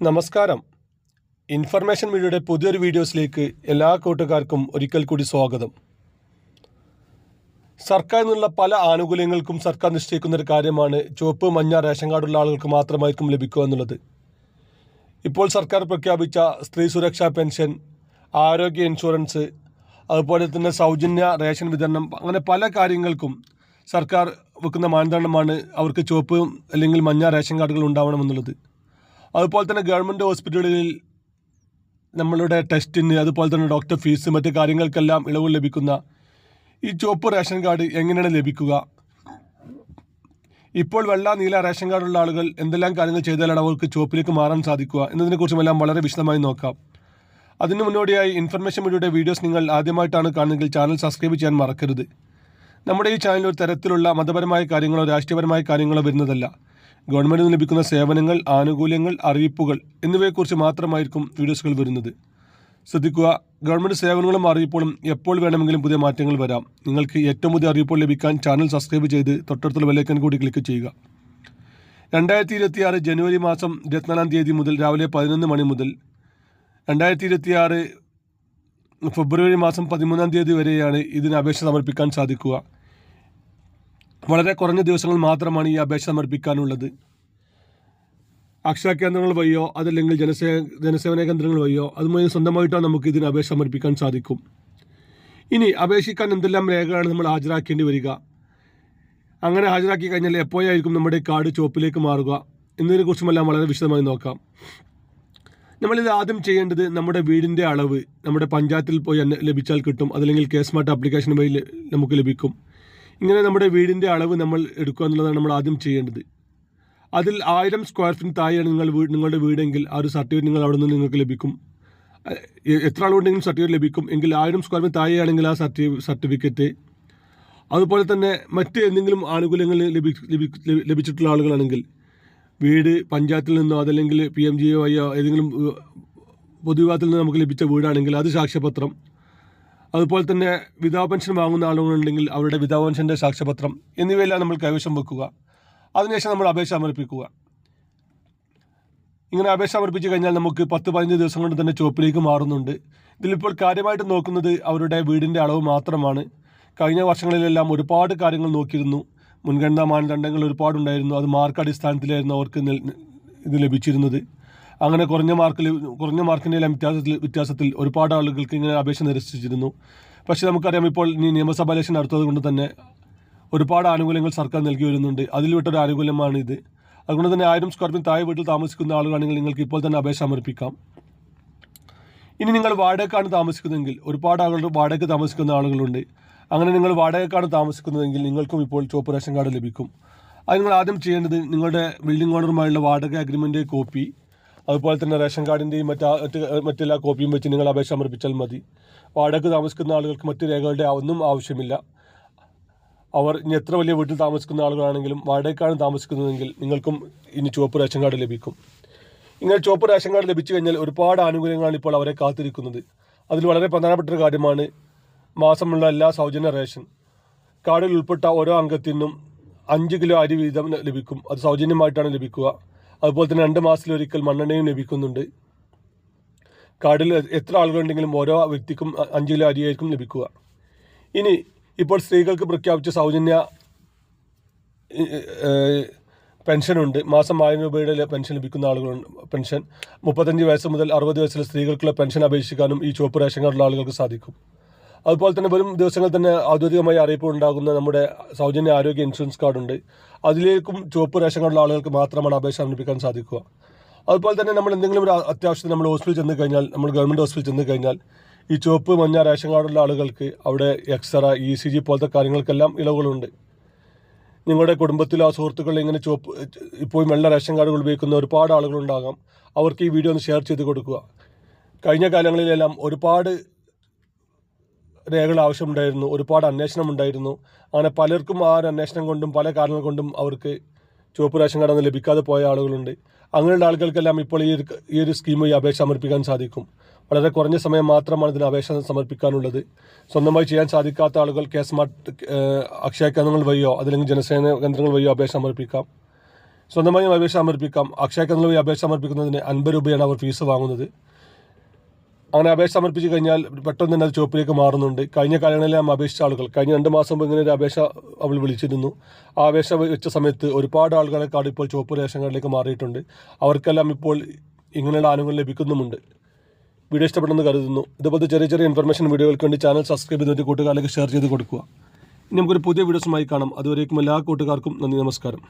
നമസ്കാരം. ഇൻഫർമേഷൻ മീഡിയയുടെ പുതിയൊരു വീഡിയോസിലേക്ക് എല്ലാ കൂട്ടുകാർക്കും ഒരിക്കൽ കൂടി സ്വാഗതം. സർക്കാരിൽ നിന്നുള്ള പല ആനുകൂല്യങ്ങൾക്കും സർക്കാർ നിശ്ചയിക്കുന്ന ഒരു കാര്യമാണ് ചുവപ്പ് മഞ്ഞ റേഷൻ കാർഡുള്ള ആളുകൾക്ക് മാത്രമായിരിക്കും ലഭിക്കുക എന്നുള്ളത്. ഇപ്പോൾ സർക്കാർ പ്രഖ്യാപിച്ച സ്ത്രീ സുരക്ഷാ പെൻഷൻ ആരോഗ്യ ഇൻഷുറൻസ് അതുപോലെ തന്നെ സൗജന്യ റേഷൻ വിതരണം അങ്ങനെ പല കാര്യങ്ങൾക്കും സർക്കാർ വെക്കുന്ന മാനദണ്ഡമാണ് അവർക്ക് ചുവപ്പ് അല്ലെങ്കിൽ മഞ്ഞ റേഷൻ കാർഡുകൾ ഉണ്ടാവണമെന്നുള്ളത്. അതുപോലെ തന്നെ ഗവൺമെന്റ് ഹോസ്പിറ്റലുകളിൽ നമ്മളുടെ ടെസ്റ്റിന് അതുപോലെ തന്നെ ഡോക്ടർ ഫീസ് മറ്റ് കാര്യങ്ങൾക്കെല്ലാം ഇളവ് ലഭിക്കുന്ന ഈ ചുവപ്പ് റേഷൻ കാർഡ് എങ്ങനെയാണ് ലഭിക്കുക? ഇപ്പോൾ വെള്ള നീല റേഷൻ കാർഡുള്ള ആളുകൾ എന്തെല്ലാം കാര്യങ്ങൾ ചെയ്താലാണ് അവർക്ക് ചുവപ്പിലേക്ക് മാറാൻ സാധിക്കുക എന്നതിനെക്കുറിച്ചുമെല്ലാം വളരെ വിശദമായി നോക്കാം. അതിന് മുന്നോടിയായി ഇൻഫർമേഷൻ മീഡിയയുടെ വീഡിയോസ് നിങ്ങൾ ആദ്യമായിട്ടാണ് കാണുന്നതെങ്കിൽ ചാനൽ സബ്സ്ക്രൈബ് ചെയ്യാൻ മറക്കരുത്. നമ്മുടെ ഈ ചാനൽ ഒരു തരത്തിലുള്ള മതപരമായ കാര്യങ്ങളോ രാഷ്ട്രീയപരമായ കാര്യങ്ങളോ വരുന്നതല്ല. ഗവൺമെന്റിൽ നിന്ന് ലഭിക്കുന്ന സേവനങ്ങൾ ആനുകൂല്യങ്ങൾ അറിയിപ്പുകൾ എന്നിവയെക്കുറിച്ച് മാത്രമായിരിക്കും വീഡിയോസുകൾ വരുന്നത്. ശ്രദ്ധിക്കുക ഗവൺമെന്റ് സേവനങ്ങളും അറിയിപ്പുകളും എപ്പോൾ വേണമെങ്കിലും പുതിയ മാറ്റങ്ങൾ വരാം. നിങ്ങൾക്ക് ഏറ്റവും പുതിയ അറിയിപ്പുകൾ ലഭിക്കാൻ ചാനൽ സബ്സ്ക്രൈബ് ചെയ്ത് തൊട്ടടുത്തുള്ള വിലക്കൻ കൂടി ക്ലിക്ക് ചെയ്യുക. രണ്ടായിരത്തി ഇരുപത്തിയാറ് ജനുവരി മാസം ഇരുപത്തിനാലാം തീയതി മുതൽ രാവിലെ പതിനൊന്ന് മണി മുതൽ രണ്ടായിരത്തി ഇരുപത്തിയാറ് ഫെബ്രുവരി മാസം പതിമൂന്നാം തീയതി വരെയാണ് ഇതിന് അപേക്ഷ സമർപ്പിക്കാൻ സാധിക്കുക. വളരെ കുറഞ്ഞ ദിവസങ്ങൾ മാത്രമാണ് ഈ അപേക്ഷ സമർപ്പിക്കാനുള്ളത്. അക്ഷയ കേന്ദ്രങ്ങൾ വഴിയോ അതല്ലെങ്കിൽ ജനസേ ജനസേവന കേന്ദ്രങ്ങൾ വഴിയോ അതുമായി സ്വന്തമായിട്ടോ നമുക്ക് ഇതിന് അപേക്ഷ സമർപ്പിക്കാൻ സാധിക്കും. ഇനി അപേക്ഷിക്കാൻ എന്തെല്ലാം രേഖകളാണ് നമ്മൾ ഹാജരാക്കേണ്ടി വരിക? അങ്ങനെ ഹാജരാക്കി കഴിഞ്ഞാൽ എപ്പോഴായിരിക്കും നമ്മുടെ കാർഡ് ചുവപ്പിലേക്ക് മാറുക? എന്നതിനെക്കുറിച്ചുമെല്ലാം വളരെ വിശദമായി നോക്കാം. നമ്മളിത് ആദ്യം ചെയ്യേണ്ടത് നമ്മുടെ വീടിന്റെ അളവ് നമ്മുടെ പഞ്ചായത്തിൽ പോയി ലഭിച്ചാൽ കിട്ടും. അതല്ലെങ്കിൽ കെ സ്മാർട്ട് ആപ്ലിക്കേഷൻ വഴി നമുക്ക് ലഭിക്കും. ഇങ്ങനെ നമ്മുടെ വീടിന്റെ അളവ് നമ്മൾ എടുക്കുക എന്നുള്ളതാണ് നമ്മൾ ആദ്യം ചെയ്യേണ്ടത്. അതിൽ ആയിരം സ്ക്വയർ ഫീറ്റ് താഴെയാണ് നിങ്ങൾ വീട് നിങ്ങളുടെ വീടെങ്കിൽ ആ ഒരു സർട്ടിഫിക്കറ്റ് നിങ്ങൾ അവിടെ നിന്ന് നിങ്ങൾക്ക് ലഭിക്കും. എത്ര ആളുണ്ടെങ്കിലും സർട്ടിഫിക്കറ്റ് ലഭിക്കും. എങ്കിൽ ആയിരം സ്ക്വയർ ഫീറ്റ് താഴെയാണെങ്കിൽ ആ സർട്ടി സർട്ടിഫിക്കറ്റ് അതുപോലെ തന്നെ മറ്റ് എന്തെങ്കിലും ആനുകൂല്യങ്ങൾ ലഭി ലഭി- ലഭി- ലഭിച്ചിട്ടുള്ള ആളുകളാണെങ്കിൽ വീട് പഞ്ചായത്തിൽ നിന്നോ അതല്ലെങ്കിൽ പി എം ജി വൈയോ ഏതെങ്കിലും പൊതുവിഭാഗത്തിൽ നിന്ന് നമുക്ക് ലഭിച്ച വീടാണെങ്കിൽ അത് സാക്ഷ്യപത്രം. അതുപോലെ തന്നെ വിധവ പെൻഷൻ വാങ്ങുന്ന ആളുകളുണ്ടെങ്കിൽ അവരുടെ വിധവാ പെൻഷന്റെ സാക്ഷ്യപത്രം എന്നിവയെല്ലാം നമ്മൾ കൈവശം വെക്കുക. അതിനുശേഷം നമ്മൾ അപേക്ഷ സമർപ്പിക്കുക. ഇങ്ങനെ അപേക്ഷ സമർപ്പിച്ച് കഴിഞ്ഞാൽ നമുക്ക് പത്ത് പതിനഞ്ച് ദിവസം കൊണ്ട് തന്നെ ചുവപ്പിലേക്ക് മാറുന്നുണ്ട്. ഇതിലിപ്പോൾ കാര്യമായിട്ട് നോക്കുന്നത് അവരുടെ വീടിന്റെ അളവ് മാത്രമാണ്. കഴിഞ്ഞ വർഷങ്ങളിലെല്ലാം ഒരുപാട് കാര്യങ്ങൾ നോക്കിയിരുന്നു. മുൻഗണനാ മാനദണ്ഡങ്ങൾ ഒരുപാടുണ്ടായിരുന്നു. അത് മാർക്ക് അടിസ്ഥാനത്തിലായിരുന്നു അവർക്ക് ഇത് ലഭിച്ചിരുന്നത്. അങ്ങനെ കുറഞ്ഞ മാർക്കിൽ കുറഞ്ഞ മാർക്കിന്റെ വ്യത്യാസത്തിൽ വ്യത്യാസത്തിൽ ഒരുപാട് ആളുകൾക്ക് ഇങ്ങനെ അപേക്ഷ നിരസിച്ചിരുന്നു. പക്ഷേ നമുക്കറിയാം ഇപ്പോൾ ഇനി നിയമസഭ ഇലക്ഷൻ അടുത്തത് കൊണ്ട് തന്നെ ഒരുപാട് ആനുകൂല്യങ്ങൾ സർക്കാർ നൽകി വരുന്നുണ്ട്. അതിൽ വിട്ടൊരു ആനുകൂല്യമാണ് ഇത് അതുകൊണ്ട് തന്നെ ആയിരം സ്ക്വയർ ഫീറ്റ് താഴെ വീട്ടിൽ താമസിക്കുന്ന ആളുകളാണെങ്കിൽ നിങ്ങൾക്ക് ഇപ്പോൾ തന്നെ അപേക്ഷ സമർപ്പിക്കാം. ഇനി നിങ്ങൾ വാടകക്കാണ് താമസിക്കുന്നതെങ്കിൽ ഒരുപാട് ആളുകൾ വാടകയ്ക്ക് താമസിക്കുന്ന ആളുകളുണ്ട്. അങ്ങനെ നിങ്ങൾ വാടകക്കാണ് താമസിക്കുന്നതെങ്കിൽ നിങ്ങൾക്കും ഇപ്പോൾ ചുവപ്പ് റേഷൻ കാർഡ് ലഭിക്കും. അത് നിങ്ങൾ ആദ്യം ചെയ്യേണ്ടത് നിങ്ങളുടെ ബിൽഡിംഗ് ഓണറുമായുള്ള വാടക അഗ്രിമെന്റ് കോപ്പി അതുപോലെ തന്നെ റേഷൻ കാർഡിന്റെയും മറ്റ് മറ്റ് മറ്റെല്ലാ കോപ്പിയും വെച്ച് നിങ്ങൾ അപേക്ഷ സമർപ്പിച്ചാൽ മതി. വാടക താമസിക്കുന്ന ആളുകൾക്ക് മറ്റ് രേഖകളുടെ ഒന്നും ആവശ്യമില്ല. അവർ ഇനി എത്ര വലിയ വീട്ടിൽ താമസിക്കുന്ന ആളുകളാണെങ്കിലും വാടകയ്ക്കാണ് താമസിക്കുന്നതെങ്കിൽ നിങ്ങൾക്കും ഇനി ചുവപ്പ് റേഷൻ കാർഡ് ലഭിക്കും. ഇങ്ങനെ ചുവപ്പ് റേഷൻ കാർഡ് ലഭിച്ചു കഴിഞ്ഞാൽ ഒരുപാട് ആനുകൂല്യങ്ങളാണ് ഇപ്പോൾ അവരെ കാത്തിരിക്കുന്നത്. അതിൽ വളരെ പ്രധാനപ്പെട്ട ഒരു കാര്യമാണ് മാസമുള്ള എല്ലാ സൗജന്യ റേഷൻ. കാർഡിൽ ഉൾപ്പെട്ട ഓരോ അംഗത്തിനും അഞ്ച് കിലോ അരി വീതം ലഭിക്കും. അത് സൗജന്യമായിട്ടാണ് ലഭിക്കുക. അതുപോലെ തന്നെ രണ്ട് മാസത്തിലൊരിക്കൽ മണ്ണെണ്ണയും ലഭിക്കുന്നുണ്ട്. കാർഡിൽ എത്ര ആളുകളുണ്ടെങ്കിലും ഓരോ വ്യക്തിക്കും അഞ്ച് കിലോ അരിയായിരിക്കും ലഭിക്കുക. ഇനി ഇപ്പോൾ സ്ത്രീകൾക്ക് പ്രഖ്യാപിച്ച സൗജന്യ പെൻഷനുണ്ട്. മാസം ആയിരം രൂപയുടെ പെൻഷൻ ലഭിക്കുന്ന ആളുകളുണ്ട്. പെൻഷൻ മുപ്പത്തഞ്ച് വയസ്സ് മുതൽ അറുപത് വയസ്സിലെ സ്ത്രീകൾക്കുള്ള പെൻഷൻ അപേക്ഷിക്കാനും ഈ ചുവപ്പ് റേഷൻ കാർഡുള്ള ആളുകൾക്ക് സാധിക്കും. അതുപോലെ തന്നെ വരും ദിവസങ്ങളിൽ തന്നെ ഔദ്യോഗികമായി അറിയിപ്പ് ഉണ്ടാകുന്ന നമ്മുടെ സൗജന്യ ആരോഗ്യ ഇൻഷുറൻസ് കാർഡുണ്ട്. അതിലേക്കും ചുവപ്പ് റേഷൻ കാർഡുള്ള ആളുകൾക്ക് മാത്രമാണ് അപേക്ഷ സമർപ്പിക്കാൻ സാധിക്കുക. അതുപോലെ തന്നെ നമ്മൾ എന്തെങ്കിലും ഒരു അത്യാവശ്യത്തിന് നമ്മൾ ഹോസ്പിറ്റലിൽ ചെന്ന് കഴിഞ്ഞാൽ നമ്മൾ ഗവൺമെന്റ് ഹോസ്പിറ്റലിൽ ചെന്ന് കഴിഞ്ഞാൽ ഈ ചുവപ്പ് മഞ്ഞ റേഷൻ കാർഡുള്ള ആളുകൾക്ക് അവിടെ എക്സ്റേ ഇ സി ജി പോലത്തെ കാര്യങ്ങൾക്കെല്ലാം ഇളവുകളുണ്ട്. നിങ്ങളുടെ കുടുംബത്തിലോ സുഹൃത്തുക്കളിൽ ഇങ്ങനെ ചുവപ്പ് ഇപ്പോൾ വെള്ള റേഷൻ കാർഡുകൾ ഉപയോഗിക്കുന്ന ഒരുപാട് ആളുകളുണ്ടാകാം. അവർക്ക് ഈ വീഡിയോ ഒന്ന് ഷെയർ ചെയ്ത് കൊടുക്കുക. കഴിഞ്ഞ കാലങ്ങളിലെല്ലാം ഒരുപാട് രേഖകൾ ആവശ്യമുണ്ടായിരുന്നു ഒരുപാട് അന്വേഷണം ഉണ്ടായിരുന്നു അങ്ങനെ പലർക്കും ആ ഒരു അന്വേഷണം കൊണ്ടും പല കാരണങ്ങൾ കൊണ്ടും അവർക്ക് ചുവപ്പ് റേഷൻ കാർഡ് ഒന്നും ലഭിക്കാതെ പോയ ആളുകളുണ്ട്. അങ്ങനെയുള്ള ആളുകൾക്കെല്ലാം ഇപ്പോൾ ഈ ഒരു ഈ ഒരു സ്കീം അപേക്ഷ സമർപ്പിക്കാൻ സാധിക്കും. വളരെ കുറഞ്ഞ സമയം മാത്രമാണ് ഇതിന് അപേക്ഷ സമർപ്പിക്കാനുള്ളത്. സ്വന്തമായി ചെയ്യാൻ സാധിക്കാത്ത ആളുകൾ കെ സ്മാർട്ട് മാർട്ട് അക്ഷയ കേന്ദ്രങ്ങൾ വഴിയോ അതല്ലെങ്കിൽ ജനസേന കേന്ദ്രങ്ങൾ വഴിയോ അപേക്ഷ സമർപ്പിക്കാം. സ്വന്തമായും അപേക്ഷ സമർപ്പിക്കാം. അക്ഷയ കേന്ദ്രങ്ങൾ വഴി അപേക്ഷ സമർപ്പിക്കുന്നതിന് അൻപത് രൂപയാണ് അവർ ഫീസ് വാങ്ങുന്നത്. അങ്ങനെ അപേക്ഷ സമർപ്പിച്ച് കഴിഞ്ഞാൽ പെട്ടെന്ന് തന്നെ അത് ചുവപ്പിലേക്ക് മാറുന്നുണ്ട്. കഴിഞ്ഞ കാലങ്ങളിൽ നാം അപേക്ഷിച്ച ആളുകൾ കഴിഞ്ഞ രണ്ട് മാസം മുമ്പ് ഇങ്ങനെ ഒരു അപേക്ഷ അവൾ വിളിച്ചിരുന്നു. ആ അപേക്ഷ വെച്ച സമയത്ത് ഒരുപാട് ആളുകളെ കാർഡ് ഇപ്പോൾ ചുവപ്പ് റേഷൻ കാർഡിലേക്ക് മാറിയിട്ടുണ്ട്. അവർക്കെല്ലാം ഇപ്പോൾ ഇങ്ങനെയുള്ള ആനുകൂല്യം ലഭിക്കുന്നുമുണ്ട്. വീഡിയോ ഇഷ്ടപ്പെടുന്നു കരുതുന്നു. ഇതുപോലത്തെ ചെറിയ ചെറിയ ഇൻഫർമേഷൻ വീഡിയോകൾക്ക് വേണ്ടി ചാനൽ സബ്സ്ക്രൈബ് ചെയ്തിട്ട് കൂട്ടുകാരിലേക്ക് ഷെയർ ചെയ്ത് കൊടുക്കുക. ഇനി നമുക്കൊരു പുതിയ വീഡിയോസുമായി കാണാം. അതുവരേക്കും എല്ലാ കൂട്ടുകാർക്കും നന്ദി നമസ്കാരം.